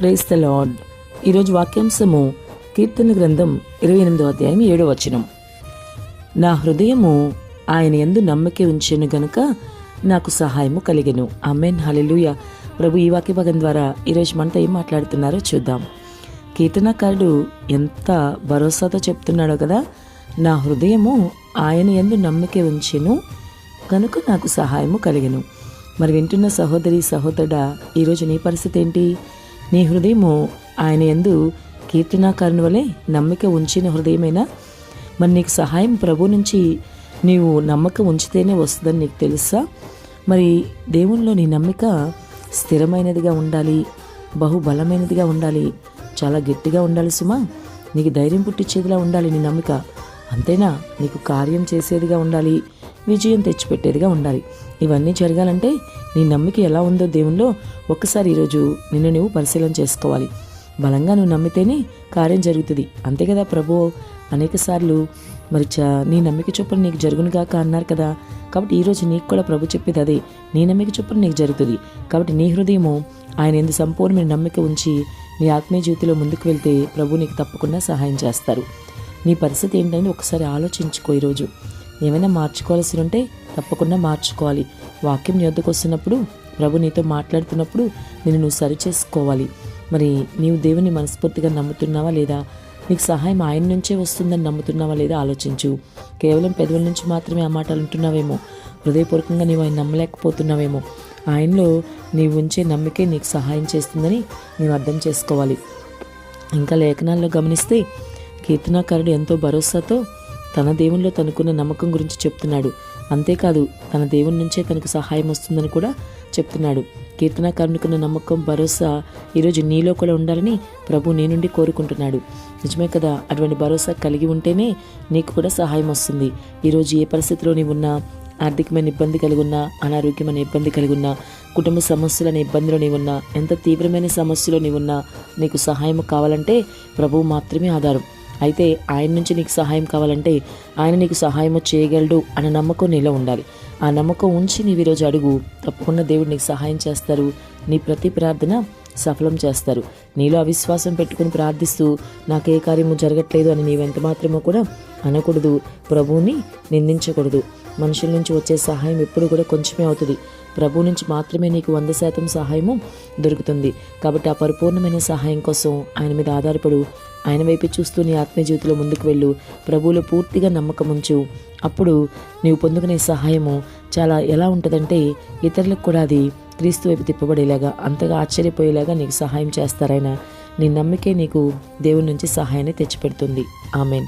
Price the lord ఈరోజు వాక్యాంశము కీర్తన గ్రంథం ఇరవై ఎనిమిదో అధ్యాయం ఏడో వచనం. నా హృదయము ఆయన ఎందు నమ్మకే ఉంచాను గనుక నాకు సహాయము కలిగను. అమెన్ హలెలుయ ప్రభు ఈ వాక్య భాగం ద్వారా ఈరోజు మనతో ఏం మాట్లాడుతున్నారో చూద్దాం. కీర్తనకారుడు ఎంత భరోసాతో చెప్తున్నాడో కదా? నా హృదయము ఆయన ఎందు నమ్మకే ఉంచెను కనుక నాకు సహాయము కలిగను. మరి వింటున్న సహోదరి సహోదరుడా ఈరోజు నీ పరిస్థితి ఏంటి? నీ హృదయము ఆయన ఎందు కీర్తనాకారుని వలె నమ్మిక ఉంచిన హృదయమేనా? మరి నీకు సహాయం ప్రభు నుంచి నీవు నమ్మకం ఉంచితేనే వస్తుందని నీకు తెలుసా? మరి దేవునిలో నీ నమ్మిక స్థిరమైనదిగా ఉండాలి బహుబలమైనదిగా ఉండాలి చాలా గట్టిగా ఉండాలి సుమా. నీకు ధైర్యం పుట్టించేదిలా ఉండాలి నీ నమ్మిక. అంతేనా? నీకు కార్యం చేసేదిగా ఉండాలి. విజయం తెచ్చిపెట్టేదిగా ఉండాలి. ఇవన్నీ జరగాలంటే నీ నమ్మిక ఎలా ఉందో దేవునిలో ఒక్కసారి ఈరోజు నిన్ను నువ్వు పరిశీలన చేసుకోవాలి. బలంగా నువ్వు నమ్మితేనే కార్యం జరుగుతుంది. అంతే కదా ప్రభు? అనేక సార్లు మరి చ నీ నమ్మిక చొప్పున నీకు జరుగునుగాక అన్నారు కదా. కాబట్టి ఈరోజు నీకు కూడా ప్రభు చెప్పేది అదే. నీ నమ్మిక చొప్పున నీకు జరుగుతుంది. కాబట్టి నీ హృదయము ఆయన ఎందు సంపూర్ణమైన నమ్మిక ఉంచి నీ ఆత్మీయ జీవితంలో ముందుకు వెళ్తే ప్రభు నీకు తప్పకుండా సహాయం చేస్తారు. నీ పరిస్థితి ఏంటని ఒకసారి ఆలోచించుకో ఈరోజు. ఏమైనా మార్చుకోవాల్సి ఉంటే తప్పకుండా మార్చుకోవాలి. వాక్యం యొద్దకు వస్తున్నప్పుడు ప్రభు నీతో మాట్లాడుతున్నప్పుడు నేను నువ్వు సరి చేసుకోవాలి మరి నీవు దేవుని మనస్ఫూర్తిగా నమ్ముతున్నావా లేదా? నీకు సహాయం ఆయన నుంచే వస్తుందని నమ్ముతున్నావా లేదా ఆలోచించు. కేవలం పెదవుల నుంచి మాత్రమే ఆ మాటలు ఉంటున్నావేమో హృదయపూర్వకంగా నీవు ఆయన నమ్మలేకపోతున్నావేమో? ఆయనలో నీవు ఉంచే నమ్మికే నీకు సహాయం చేస్తుందని నీవు అర్థం చేసుకోవాలి. ఇంకా లేఖనాల్లో గమనిస్తే కీర్తనాకారుడు ఎంతో భరోసాతో తన దేవునిలో తనకున్న నమ్మకం గురించి చెప్తున్నాడు. అంతేకాదు తన దేవుని నుంచే తనకు సహాయం వస్తుందని కూడా చెప్తున్నాడు. కీర్తనాకారునికున్న నమ్మకం భరోసా ఈరోజు నీలో కూడా ఉండాలని ప్రభు నీ నుండి కోరుకుంటున్నాడు. నిజమే కదా అటువంటి భరోసా కలిగి ఉంటేనే నీకు కూడా సహాయం వస్తుంది. ఈరోజు ఏ పరిస్థితిలో నీవు ఉన్నా ఆర్థికమైన ఇబ్బంది కలిగి ఉన్నా అనారోగ్యమైన ఇబ్బంది కలిగి ఉన్నా కుటుంబ సమస్యలనే ఇబ్బందిలో నీవున్నా ఎంత తీవ్రమైన సమస్యలో నీవున్నా నీకు సహాయం కావాలంటే ప్రభువు మాత్రమే ఆధారం. అయితే ఆయన నుంచి నీకు సహాయం కావాలంటే ఆయన నీకు సహాయం చేయగలడు అనే నమ్మకం నీలో ఉండాలి. ఆ నమ్మకం ఉంచి నీవు ఈరోజు అడుగు తప్పకుండా దేవుడు నీకు సహాయం చేస్తారు. నీ ప్రతి ప్రార్థన సఫలం చేస్తారు. నీలో అవిశ్వాసం పెట్టుకుని ప్రార్థిస్తూ నాకు ఏ కార్యము జరగట్లేదు అని నీవెంత మాత్రమో కూడా అనకూడదు. ప్రభువుని నిందించకూడదు. మనుషుల నుంచి వచ్చే సహాయం ఎప్పుడు కూడా కొంచెమే అవుతుంది. ప్రభు నుంచి మాత్రమే నీకు వంద శాతం సహాయము దొరుకుతుంది. కాబట్టి ఆ పరిపూర్ణమైన సహాయం కోసం ఆయన మీద ఆధారపడు. ఆయన వైపు చూస్తూ నీ ఆత్మీయ జీవితంలో ముందుకు వెళ్ళు. ప్రభువులో పూర్తిగా నమ్మకం ఉంచు. అప్పుడు నీవు పొందుకునే సహాయము చాలా ఎలా ఉంటుందంటే ఇతరులకు కూడా అది క్రీస్తు వైపు తిప్పబడేలాగా అంతగా ఆశ్చర్యపోయేలాగా నీకు సహాయం చేస్తారైనా నీ నమ్మికే నీకు దేవుని నుంచి సహాయాన్ని తెచ్చిపెడుతుంది. ఆమెన్.